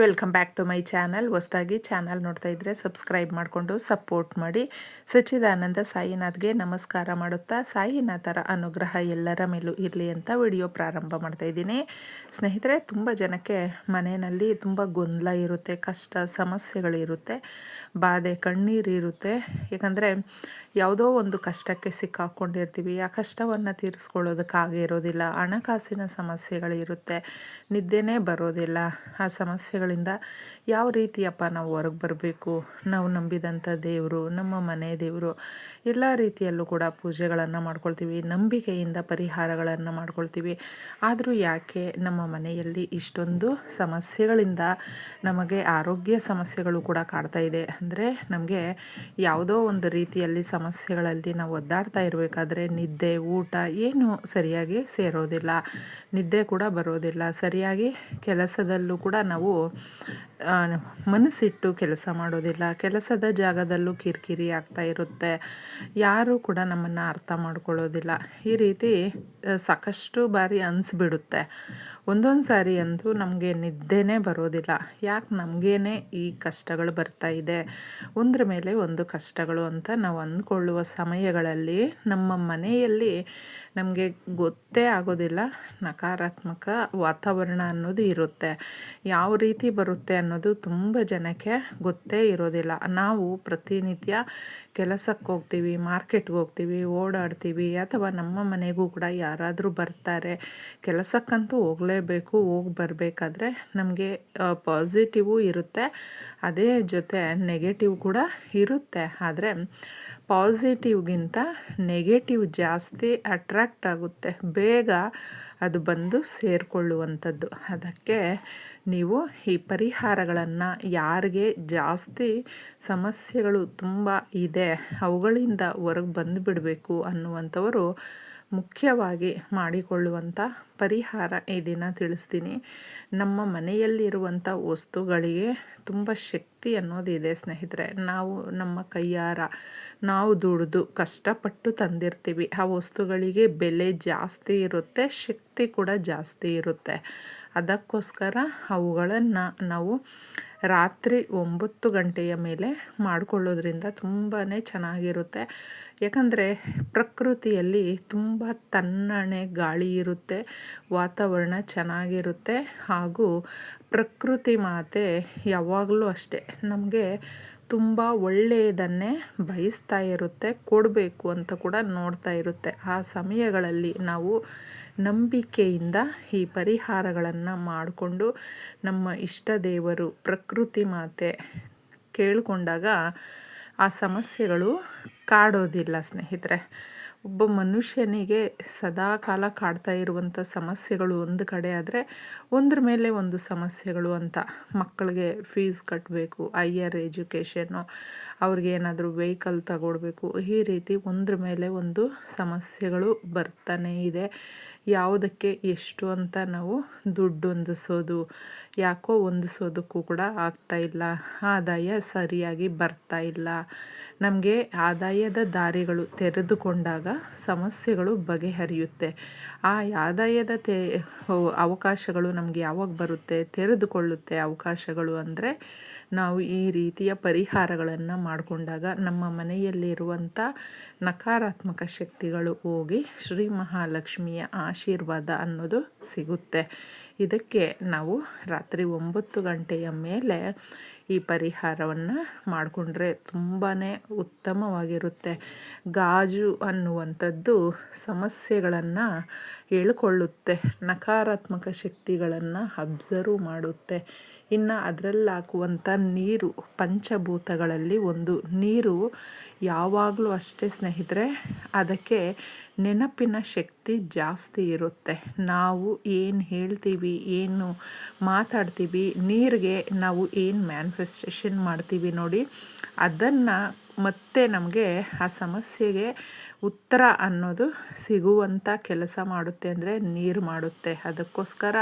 Welcome back to my channel ಹೊಸದಾಗಿ channel ನೋಡ್ತಾ ಇದ್ದರೆ ಸಬ್ಸ್ಕ್ರೈಬ್ ಮಾಡಿಕೊಂಡು ಸಪೋರ್ಟ್ ಮಾಡಿ. ಸಚ್ಚಿದಾನಂದ ಸಾಯಿನಾಥ್ಗೆ ನಮಸ್ಕಾರ ಮಾಡುತ್ತಾ ಸಾಯಿನಾಥರ ಅನುಗ್ರಹ ಎಲ್ಲರ ಮೇಲೂ ಇರಲಿ ಅಂತ ವಿಡಿಯೋ ಪ್ರಾರಂಭ ಮಾಡ್ತಾ ಇದ್ದೀನಿ. ಸ್ನೇಹಿತರೆ, ತುಂಬ ಜನಕ್ಕೆ ಮನೆಯಲ್ಲಿ ತುಂಬ ಗೊಂದಲ ಇರುತ್ತೆ, ಕಷ್ಟ, ಸಮಸ್ಯೆಗಳು ಇರುತ್ತೆ, ಬಾಧೆ, ಕಣ್ಣೀರು ಇರುತ್ತೆ. ಯಾಕಂದರೆ ಯಾವುದೋ ಒಂದು ಕಷ್ಟಕ್ಕೆ ಸಿಕ್ಕಾಕೊಂಡಿರ್ತೀವಿ. ಆ ಕಷ್ಟವನ್ನು ತೀರಿಸ್ಕೊಳ್ಳೋದಕ್ಕಾಗಿರೋದಿಲ್ಲ ಇರೋದಿಲ್ಲ ಹಣಕಾಸಿನ ಸಮಸ್ಯೆಗಳಿರುತ್ತೆ ನಿದ್ದೆನೇ ಬರೋದಿಲ್ಲ. ಆ ಸಮಸ್ಯೆಗಳು ಗಳಿಂದ ಯಾವ ರೀತಿಯಪ್ಪ ನಾವು ಹೊರಗೆ ಬರಬೇಕು? ನಾವು ನಂಬಿದಂಥ ದೇವರು, ನಮ್ಮ ಮನೆ ದೇವರು, ಎಲ್ಲ ರೀತಿಯಲ್ಲೂ ಕೂಡ ಪೂಜೆಗಳನ್ನು ಮಾಡ್ಕೊಳ್ತೀವಿ, ನಂಬಿಕೆಯಿಂದ ಪರಿಹಾರಗಳನ್ನು ಮಾಡ್ಕೊಳ್ತೀವಿ. ಆದರೂ ಯಾಕೆ ನಮ್ಮ ಮನೆಯಲ್ಲಿ ಇಷ್ಟೊಂದು ಸಮಸ್ಯೆಗಳಿಂದ ನಮಗೆ ಆರೋಗ್ಯ ಸಮಸ್ಯೆಗಳು ಕೂಡ ಕಾಡ್ತಾ ಇದೆ? ಅಂದರೆ ನಮಗೆ ಯಾವುದೋ ಒಂದು ರೀತಿಯಲ್ಲಿ ಸಮಸ್ಯೆಗಳಲ್ಲಿ ನಾವು ಒದ್ದಾಡ್ತಾ ಇರಬೇಕಾದ್ರೆ ನಿದ್ದೆ, ಊಟ ಏನು ಸರಿಯಾಗಿ ಸೇರೋದಿಲ್ಲ. ನಿದ್ದೆ ಕೂಡ ಬರೋದಿಲ್ಲ. ಸರಿಯಾಗಿ ಕೆಲಸದಲ್ಲೂ ಕೂಡ ನಾವು ಮನಸ್ಸಿಟ್ಟು ಕೆಲಸ ಮಾಡೋದಿಲ್ಲ. ಕೆಲಸದ ಜಾಗದಲ್ಲೂ ಕಿರಿಕಿರಿ ಆಗ್ತಾ ಇರುತ್ತೆ. ಯಾರೂ ಕೂಡ ನಮ್ಮನ್ನು ಅರ್ಥ ಮಾಡ್ಕೊಳ್ಳೋದಿಲ್ಲ. ಈ ರೀತಿ ಸಾಕಷ್ಟು ಬಾರಿ ಅನಿಸ್ಬಿಡುತ್ತೆ. ಒಂದೊಂದು ಸಾರಿ ಅಂತೂ ನಮಗೆ ನಿದ್ದೆನೇ ಬರೋದಿಲ್ಲ. ಯಾಕೆ ನಮಗೇನೆ ಈ ಕಷ್ಟಗಳು ಬರ್ತಾ ಇದೆ? ಒಂದ್ರ ಮೇಲೆ ಒಂದು ಕಷ್ಟಗಳು ಅಂತ ನಾವು ಅಂದ್ಕೊಳ್ಳುವ ಸಮಯಗಳಲ್ಲಿ ನಮ್ಮ ಮನೆಯಲ್ಲಿ ನಮಗೆ ಗೊತ್ತೇ ಆಗೋದಿಲ್ಲ. ನಕಾರಾತ್ಮಕ ವಾತಾವರಣ ಅನ್ನೋದು ಇರುತ್ತೆ. ಯಾವ ರೀತಿ ಬರುತ್ತೆ ಅನ್ನೋದು ತುಂಬ ಜನಕ್ಕೆ ಗೊತ್ತೇ ಇರೋದಿಲ್ಲ. ನಾವು ಪ್ರತಿನಿತ್ಯ ಕೆಲಸಕ್ಕೆ ಹೋಗ್ತೀವಿ ಮಾರ್ಕೆಟ್ಗೆ ಹೋಗ್ತೀವಿ, ಓಡಾಡ್ತೀವಿ ಅಥವಾ ನಮ್ಮ ಮನೆಗೂ ಕೂಡ ಯಾರಾದರೂ ಬರ್ತಾರೆ, ಕೆಲಸಕ್ಕಂತೂ ಹೋಗಲೇಬೇಕು, ಹೋಗಿ ಬರಬೇಕಾದ್ರೆ ನಮಗೆ ಪಾಸಿಟಿವು ಇರುತ್ತೆ. ಅದೇ ಜೊತೆ ನೆಗೆಟಿವ್ ಕೂಡ ಇರುತ್ತೆ. ಆದರೆ ಪಾಸಿಟಿವ್ಗಿಂತ ನೆಗೆಟಿವ್ ಜಾಸ್ತಿ ಅಟ್ರ್ಯಾಕ್ಟ್ ಆಗುತ್ತೆ. ಬೇಗ ಅದು ಬಂದು ಸೇರಿಕೊಳ್ಳುವಂಥದ್ದು. ಅದಕ್ಕೆ ನೀವು ಈ ಪರಿಹಾರಗಳನ್ನು ಯಾರಿಗೆ ಜಾಸ್ತಿ ಸಮಸ್ಯೆಗಳು ತುಂಬ ಇದೆ, ಅವುಗಳಿಂದ ಹೊರಗೆ ಬಂದುಬಿಡಬೇಕು ಅನ್ನುವಂಥವರು ಮುಖ್ಯವಾಗಿ ಮಾಡಿಕೊಳ್ಳುವಂಥ ಪರಿಹಾರ ಈ ದಿನ ತಿಳಿಸ್ತೀನಿ. ನಮ್ಮ ಮನೆಯಲ್ಲಿರುವಂಥ ವಸ್ತುಗಳಿಗೆ ತುಂಬ ಶಕ್ತಿ ಅನ್ನೋದಿದೆ ಸ್ನೇಹಿತರೆ. ನಾವು ನಮ್ಮ ಕೈಯಾರ ನಾವು ದುಡಿದು ಕಷ್ಟಪಟ್ಟು ತಂದಿರ್ತೀವಿ. ಆ ವಸ್ತುಗಳಿಗೆ ಬೆಲೆ ಜಾಸ್ತಿ ಇರುತ್ತೆ, ಶಕ್ತಿ ಕೂಡ ಜಾಸ್ತಿ ಇರುತ್ತೆ. ಅದಕ್ಕೋಸ್ಕರ ಅವುಗಳನ್ನು ನಾವು ರಾತ್ರಿ ಒಂಬತ್ತು ಗಂಟೆಯ ಮೇಲೆ ಮಾಡಿಕೊಳ್ಳೋದ್ರಿಂದ ತುಂಬಾ ಚೆನ್ನಾಗಿರುತ್ತೆ. ಯಾಕಂದರೆ ಪ್ರಕೃತಿಯಲ್ಲಿ ತುಂಬ ತನ್ನಣೆ, ಗಾಳಿ ಇರುತ್ತೆ. ವಾತಾವರಣ ಚೆನ್ನಾಗಿರುತ್ತೆ ಹಾಗೂ ಪ್ರಕೃತಿ ಮಾತೆ ಯಾವಾಗಲೂ ಅಷ್ಟೇ. ನಮಗೆ ತುಂಬ ಒಳ್ಳೆಯದನ್ನೇ ಬಯಸ್ತಾ ಇರುತ್ತೆ, ಕೊಡಬೇಕು ಅಂತ ಕೂಡ ನೋಡ್ತಾ ಇರುತ್ತೆ. ಆ ಸಮಯಗಳಲ್ಲಿ ನಾವು ನಂಬಿಕೆಯಿಂದ ಈ ಪರಿಹಾರಗಳನ್ನು ಮಾಡಿಕೊಂಡು ನಮ್ಮ ಇಷ್ಟ ದೇವರು ಪ್ರಕೃತಿ ಮಾತೆ ಕೇಳಿಕೊಂಡಾಗ ಆ ಸಮಸ್ಯೆಗಳು ಕಾಡೋದಿಲ್ಲ ಸ್ನೇಹಿತರೆ. ಒಬ್ಬ ಮನುಷ್ಯನಿಗೆ ಸದಾ ಕಾಲ ಕಾಡ್ತಾ ಇರುವಂಥ ಸಮಸ್ಯೆಗಳು ಒಂದು ಕಡೆ ಆದರೆ ಒಂದ್ರ ಮೇಲೆ ಒಂದು ಸಮಸ್ಯೆಗಳು ಅಂತ. ಮಕ್ಕಳಿಗೆ ಫೀಸ್ ಕಟ್ಟಬೇಕು ಹೈಯರ್ ಎಜುಕೇಷನ್ನು ಅವ್ರಿಗೆ ಏನಾದರೂ ವೆಹಿಕಲ್ ತಗೊಳ್ಬೇಕು ಈ ರೀತಿ ಒಂದ್ರ ಮೇಲೆ ಒಂದು ಸಮಸ್ಯೆಗಳು ಬರ್ತಾನೇ ಇದೆ. ಯಾವುದಕ್ಕೆ ಎಷ್ಟು ಅಂತ ನಾವು ದುಡ್ಡು ಹೊಂದಿಸೋದು, ಯಾಕೋ ಹೊಂದಿಸೋದಕ್ಕೂ ಕೂಡ ಆಗ್ತಾ ಇಲ್ಲ. ಆದಾಯ ಸರಿಯಾಗಿ ಬರ್ತಾ ಇಲ್ಲ. ನಮಗೆ ಆದಾಯದ ದಾರಿಗಳು ತೆರೆದುಕೊಂಡಾಗ ಸಮಸ್ಯೆಗಳು ಬಗೆಹರಿಯುತ್ತೆ. ಆ ಆದಾಯದ ತೆ ಅವಕಾಶಗಳು ನಮಗೆ ಯಾವಾಗ ಬರುತ್ತೆ, ತೆರೆದುಕೊಳ್ಳುತ್ತೆ ಅವಕಾಶಗಳು ಅಂದರೆ ನಾವು ಈ ರೀತಿಯ ಪರಿಹಾರಗಳನ್ನು ಮಾಡಿಕೊಂಡಾಗ ನಮ್ಮ ಮನೆಯಲ್ಲಿರುವಂಥ ನಕಾರಾತ್ಮಕ ಶಕ್ತಿಗಳು ಹೋಗಿ ಶ್ರೀ ಮಹಾಲಕ್ಷ್ಮಿಯ ಆಶೀರ್ವಾದ ಅನ್ನೋದು ಸಿಗುತ್ತೆ. ಇದಕ್ಕೆ ನಾವು ರಾತ್ರಿ ಒಂಬತ್ತು ಗಂಟೆಯ ಮೇಲೆ ಈ ಪರಿಹಾರವನ್ನು ಮಾಡಿಕೊಂಡ್ರೆ ತುಂಬಾ ಉತ್ತಮವಾಗಿರುತ್ತೆ. ಗಾಜು ಅನ್ನುವಂಥದ್ದು ಸಮಸ್ಯೆಗಳನ್ನು ಹೇಳ್ಕೊಳ್ಳುತ್ತೆ, ನಕಾರಾತ್ಮಕ ಶಕ್ತಿಗಳನ್ನು ಅಬ್ಸರ್ವ್ ಮಾಡುತ್ತೆ. ಇನ್ನು ಅದರಲ್ಲಿ ಹಾಕುವಂಥ ನೀರು, ಪಂಚಭೂತಗಳಲ್ಲಿ ಒಂದು ನೀರು ಯಾವಾಗಲೂ ಅಷ್ಟೇ ಸ್ನೇಹಿತರೆ, ಅದಕ್ಕೆ ನೆನಪಿನ ಶಕ್ತಿ ಜಾಸ್ತಿ ಇರುತ್ತೆ. ನಾವು ಏನು ಹೇಳ್ತೀವಿ, ಏನು ಮಾತಾಡ್ತೀವಿ, ನೀರಿಗೆ ನಾವು ಏನು ಮ್ಯಾನಿಫೆಸ್ಟೇಷನ್ ಮಾಡ್ತೀವಿ ನೋಡಿ, ಅದನ್ನು ಮತ್ತೆ ನಮಗೆ ಆ ಸಮಸ್ಯೆಗೆ ಉತ್ತರ ಅನ್ನೋದು ಸಿಗುವಂಥ ಕೆಲಸ ಮಾಡುತ್ತೆ ಅಂದರೆ ನೀರು ಮಾಡುತ್ತೆ. ಅದಕ್ಕೋಸ್ಕರ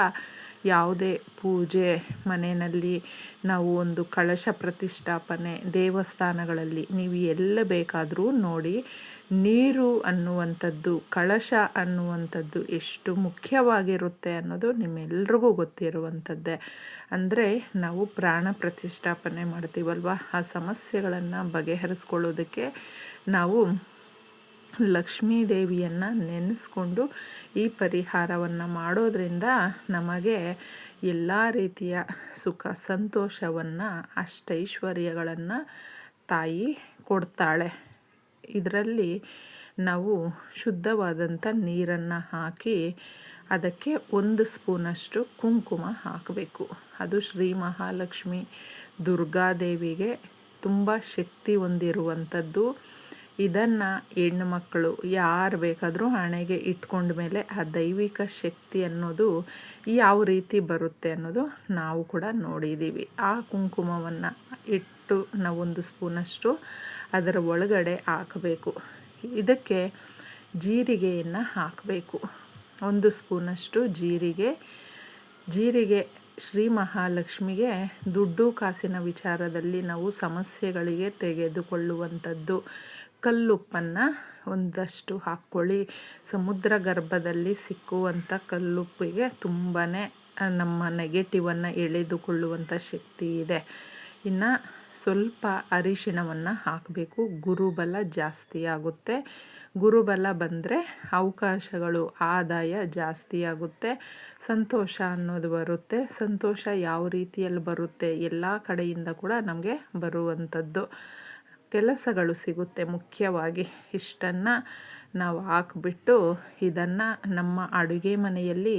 ಯಾವುದೇ ಪೂಜೆ ಮನೆಯಲ್ಲಿ ನಾವು ಒಂದು ಕಳಶ ಪ್ರತಿಷ್ಠಾಪನೆ ದೇವಸ್ಥಾನಗಳಲ್ಲಿ ನೀವು ಎಲ್ಲ ಬೇಕಾದರೂ ನೋಡಿ ನೀರು ಅನ್ನುವಂಥದ್ದು, ಕಳಶ ಅನ್ನುವಂಥದ್ದು ಎಷ್ಟು ಮುಖ್ಯವಾಗಿರುತ್ತೆ ಅನ್ನೋದು ನಿಮ್ಮೆಲ್ರಿಗೂ ಗೊತ್ತಿರುವಂಥದ್ದೇ. ಅಂದರೆ ನಾವು ಪ್ರಾಣ ಪ್ರತಿಷ್ಠಾಪನೆ ಮಾಡ್ತೀವಲ್ವ? ಆ ಸಮಸ್ಯೆಗಳನ್ನು ಬಗೆಹರಿಸ್ಕೊಳ್ಳೋದಕ್ಕೆ ನಾವು ಲಕ್ಷ್ಮೀ ದೇವಿಯನ್ನು ನೆನೆಸ್ಕೊಂಡು ಈ ಪರಿಹಾರವನ್ನು ಮಾಡೋದರಿಂದ ನಮಗೆ ಎಲ್ಲ ರೀತಿಯ ಸುಖ, ಸಂತೋಷವನ್ನು, ಅಷ್ಟೈಶ್ವರ್ಯಗಳನ್ನು ತಾಯಿ ಕೊಡ್ತಾಳೆ. ಇದರಲ್ಲಿ ನಾವು ಶುದ್ಧವಾದಂಥ ನೀರನ್ನು ಹಾಕಿ ಅದಕ್ಕೆ ಒಂದು ಸ್ಪೂನಷ್ಟು ಕುಂಕುಮ ಹಾಕಬೇಕು. ಅದು ಶ್ರೀ ಮಹಾಲಕ್ಷ್ಮಿ ದುರ್ಗಾದೇವಿಗೆ ತುಂಬ ಶಕ್ತಿ ಹೊಂದಿರುವಂಥದ್ದು ಇದನ್ನು ಹೆಣ್ಣು ಮಕ್ಕಳು ಯಾರು ಬೇಕಾದರೂ ಹಣೆಗೆ ಇಟ್ಕೊಂಡ ಮೇಲೆ ಆ ದೈವಿಕ ಶಕ್ತಿ ಅನ್ನೋದು ಯಾವ ರೀತಿ ಬರುತ್ತೆ ಅನ್ನೋದು ನಾವು ಕೂಡ ನೋಡಿದ್ದೀವಿ ಆ ಕುಂಕುಮವನ್ನು ಇಟ್ಟು ನಾವೊಂದು ಸ್ಪೂನಷ್ಟು ಅದರ ಒಳಗಡೆ ಹಾಕಬೇಕು. ಇದಕ್ಕೆ ಜೀರಿಗೆಯನ್ನು ಹಾಕಬೇಕು. ಒಂದು ಸ್ಪೂನಷ್ಟು ಜೀರಿಗೆ. ಜೀರಿಗೆ ಶ್ರೀ ಮಹಾಲಕ್ಷ್ಮಿಗೆ ದುಡ್ಡು ಕಾಸಿನ ವಿಚಾರದಲ್ಲಿ ನಾವು ಸಮಸ್ಯೆಗಳಿಗೆ ತೆಗೆದುಕೊಳ್ಳುವಂಥದ್ದು. ಕಲ್ಲುಪ್ಪನ್ನು ಒಂದಷ್ಟು ಹಾಕ್ಕೊಳ್ಳಿ. ಸಮುದ್ರ ಗರ್ಭದಲ್ಲಿ ಸಿಕ್ಕುವಂಥ ಕಲ್ಲುಪ್ಪಿಗೆ ತುಂಬಾ ನಮ್ಮ ನೆಗೆಟಿವನ್ನು ಎಳೆದುಕೊಳ್ಳುವಂಥ ಶಕ್ತಿ ಇದೆ. ಇನ್ನು ಸ್ವಲ್ಪ ಅರಿಶಿಣವನ್ನು ಹಾಕಬೇಕು. ಗುರುಬಲ ಜಾಸ್ತಿ ಆಗುತ್ತೆ. ಗುರುಬಲ ಬಂದರೆ ಅವಕಾಶಗಳು, ಆದಾಯ ಜಾಸ್ತಿ ಆಗುತ್ತೆ. ಸಂತೋಷ ಅನ್ನೋದು ಬರುತ್ತೆ. ಸಂತೋಷ ಯಾವ ರೀತಿಯಲ್ಲಿ ಬರುತ್ತೆ? ಎಲ್ಲ ಕಡೆಯಿಂದ ಕೂಡ ನಮಗೆ ಬರುವಂಥದ್ದು ಕೆಲಸಗಳು ಸಿಗುತ್ತೆ ಮುಖ್ಯವಾಗಿ ಇಷ್ಟನ್ನು ನಾವು ಹಾಕ್ಬಿಟ್ಟು ಇದನ್ನು ನಮ್ಮ ಅಡುಗೆ ಮನೆಯಲ್ಲಿ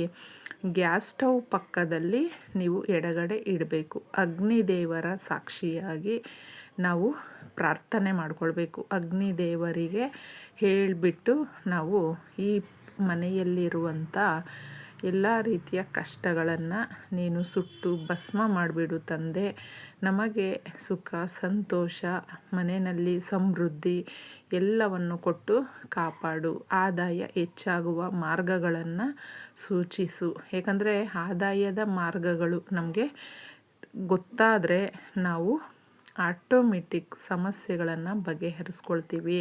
ಗ್ಯಾಸ್ ಸ್ಟವ್ ಪಕ್ಕದಲ್ಲಿ ನೀವು ಎಡಗಡೆ ಇಡಬೇಕು. ಅಗ್ನಿದೇವರ ಸಾಕ್ಷಿಯಾಗಿ ನಾವು ಪ್ರಾರ್ಥನೆ ಮಾಡಿಕೊಳ್ಬೇಕು. ಅಗ್ನಿದೇವರಿಗೆ ಹೇಳಿಬಿಟ್ಟು ನಾವು ಈ ಮನೆಯಲ್ಲಿರುವಂಥ ಎಲ್ಲ ರೀತಿಯ ಕಷ್ಟಗಳನ್ನು ನೀನು ಸುಟ್ಟು ಭಸ್ಮ ಮಾಡಿಬಿಡು ತಂದೆ. ನಮಗೆ ಸುಖ, ಸಂತೋಷ, ಮನೆಯಲ್ಲಿ ಸಮೃದ್ಧಿ ಎಲ್ಲವನ್ನು ಕೊಟ್ಟು ಕಾಪಾಡು. ಆದಾಯ ಹೆಚ್ಚಾಗುವ ಮಾರ್ಗಗಳನ್ನು ಸೂಚಿಸು. ಏಕೆಂದರೆ ಆದಾಯದ ಮಾರ್ಗಗಳು ನಮಗೆ ಗೊತ್ತಾದರೆ ನಾವು ಆಟೋಮೆಟಿಕ್ ಸಮಸ್ಯೆಗಳನ್ನು ಬಗೆಹರಿಸ್ಕೊಳ್ತೀವಿ.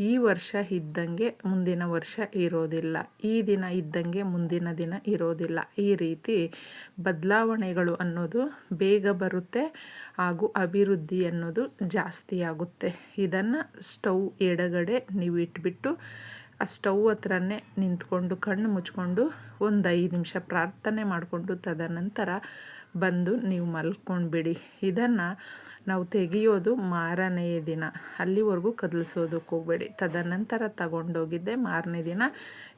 ಈ ವರ್ಷ ಇದ್ದಂಗೆ ಮುಂದಿನ ವರ್ಷ ಇರೋದಿಲ್ಲ. ಈ ದಿನ ಇದ್ದಂಗೆ ಮುಂದಿನ ದಿನ ಇರೋದಿಲ್ಲ. ಈ ರೀತಿ ಬದಲಾವಣೆಗಳು ಅನ್ನೋದು ಬೇಗ ಬರುತ್ತೆ ಹಾಗೂ ಅಭಿವೃದ್ಧಿ ಅನ್ನೋದು ಜಾಸ್ತಿ ಆಗುತ್ತೆ. ಇದನ್ನು ಸ್ಟವ್ ಎಡಗಡೆ ನೀವು ಇಟ್ಬಿಟ್ಟು ಆ ಸ್ಟವ್ ಹತ್ರನೇ ನಿಂತ್ಕೊಂಡು ಕಣ್ಣು ಮುಚ್ಕೊಂಡು ಒಂದು ಐದು ನಿಮಿಷ ಪ್ರಾರ್ಥನೆ ಮಾಡಿಕೊಂಡು ತದನಂತರ ಬಂದು ನೀವು ಮಲ್ಕೊಂಡ್ಬಿಡಿ. ಇದನ್ನು ನಾವು ತೆಗೆಯೋದು ಮಾರನೆಯ ದಿನ. ಅಲ್ಲಿವರೆಗೂ ಕದಲಿಸೋದಕ್ಕೆ ಹೋಗಬೇಡಿ. ತದನಂತರ ತಗೊಂಡೋಗಿದ್ದೆ ಮಾರನೇ ದಿನ.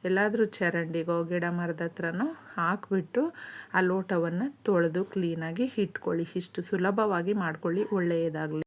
ಎಲ್ಲಾದರೂ ಚರಂಡಿಗೋ, ಗಿಡ ಮರದ ಹತ್ರನೋ ಹಾಕ್ಬಿಟ್ಟು ಆ ಲೋಟವನ್ನು ತೊಳೆದು ಕ್ಲೀನಾಗಿ ಇಟ್ಕೊಳ್ಳಿ. ಇಷ್ಟು ಸುಲಭವಾಗಿ ಮಾಡ್ಕೊಳ್ಳಿ. ಒಳ್ಳೆಯದಾಗಲಿ.